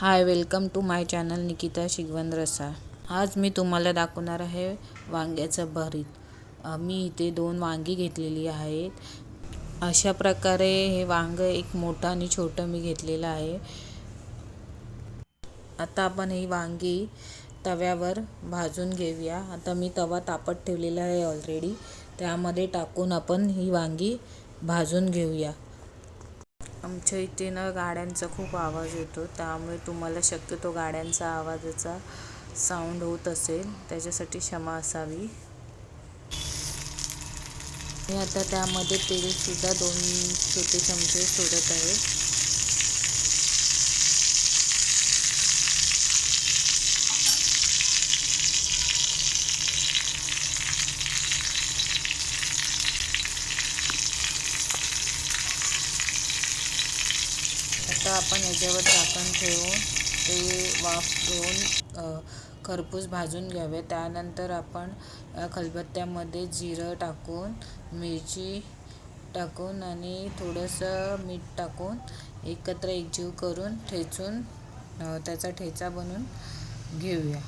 Hi welcome to my channel Nikita Shigwan रसा. आज मी तुम्हाला दाखवणार आहे वांग्याचं भरीत. मी इथे दोन वांगी घेतलेली आहेत. अशा प्रकारे हे वांग एक मोठं आणि छोटं मी घेतलेलं आहे. आता आपण ही वांगी तव्यावर भाजून घेऊया. आता मी तवा तापत ठेवलेला आहे ऑलरेडी त्यामध्ये टाकून आपण ही वांगी भाजून घेऊया. आमच्या इथे ना गाड्यांचा खूप आवाज येतो त्यामुळे तुम्हाला शक्यतो गाड्यांचा आवाजाचा साऊंड होत असेल. त्याच्यासाठी क्षमा असावी. मी आता त्यामध्ये तेलसुद्धा दोन छोटे चमचे सोडत आहे. आता आपण याच्यावर झाकण ठेवून ते वाफ घेऊन खरपूस भाजून घ्यावे. त्यानंतर आपण खलबत्त्यामध्ये जिरं टाकून मिरची टाकून आणि थोडंसं मीठ टाकून एकत्र एकजीव करून ठेचून त्याचा ठेचा बनवून घेऊया.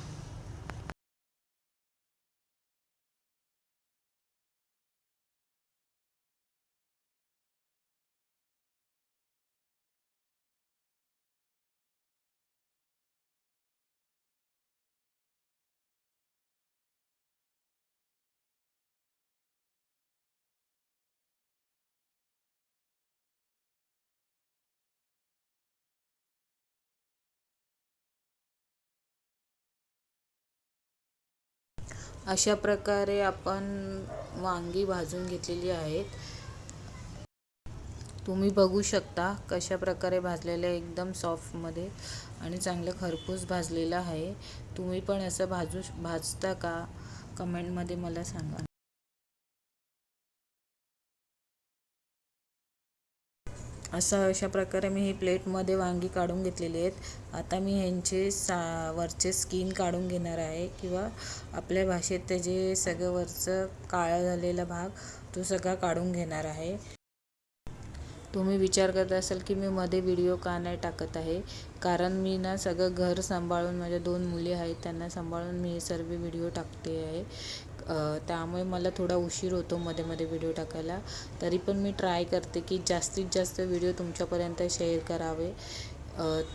अशा प्रकारे आपण वांगी भाजून घेतलेली आहेत. तुम्ही बघू शकता कशा प्रकारे भाजलेलं आहे एकदम सॉफ्टमध्ये आणि चांगलं खरपूस भाजलेलं आहे. तुम्ही पण असं भाजू भाजता का? कमेंटमध्ये मला सांगा. असं अशा प्रकारे मी ही प्लेटमध्ये वांगी काढून घेतलेली आहेत. आता मी ह्यांचे सा वरचे स्किन काढून घेणार आहे किंवा आपल्या भाषेत त्याचे सगळं वरचं काळा झालेला भाग तो सगळा काढून घेणार आहे. तुम्ही विचार करत असाल की मी मध्ये व्हिडिओ का नाही टाकत आहे? कारण मी ना सगळं घर सांभाळून माझ्या दोन मुली आहेत त्यांना सांभाळून मी हे सर्व व्हिडिओ टाकते आहे. त्यामुळे मला थोडा उशीर होतो मध्ये मध्ये व्हिडिओ टाकायला. तरी पण मी ट्राय करते की जास्तीत जास्त व्हिडिओ तुमच्यापर्यंत शेअर करावे.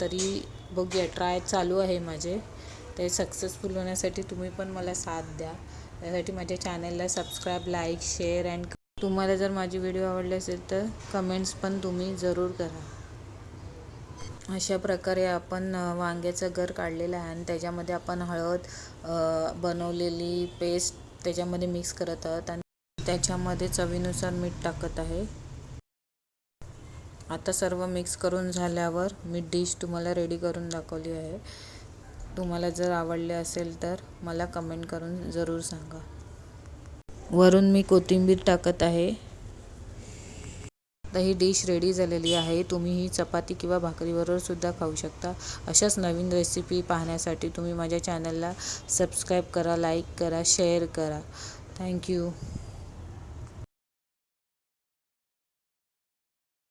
तरी बघूया ट्राय चालू आहे माझे. ते सक्सेसफुल होण्यासाठी तुम्ही पण मला साथ द्या. त्यासाठी माझ्या चॅनलला सबस्क्राईब लाईक शेअर अँड तुम्हाला जर माझी व्हिडिओ आवडली असेल तर कमेंट्स पण तुम्ही जरूर करा. अशा प्रकारे आपण वांग्याचं घर काढलेलं आहे आणि त्याच्यामध्ये आपण हळद बनवलेली पेस्ट त्याच्यामध्ये मिक्स करत आहोत आणि त्याच्यामध्ये चवीनुसार मीठ टाकत आहे. आता सर्व मिक्स करून झाल्यावर मी डिश तुम्हाला रेडी करून दाखवली आहे. तुम्हाला जर आवडले असेल तर मला कमेंट करून जरूर सांगा. वरून मी कोथिंबीर टाकत आहे. आता ही डिश रेडी झालेली आहे. तुम्ही ही चपाती किंवा भाकरीबरोबरसुद्धा खाऊ शकता. अशाच नवीन रेसिपी पाहण्यासाठी तुम्ही माझ्या चॅनलला सबस्क्राईब करा लाईक करा शेअर करा. थँक्यू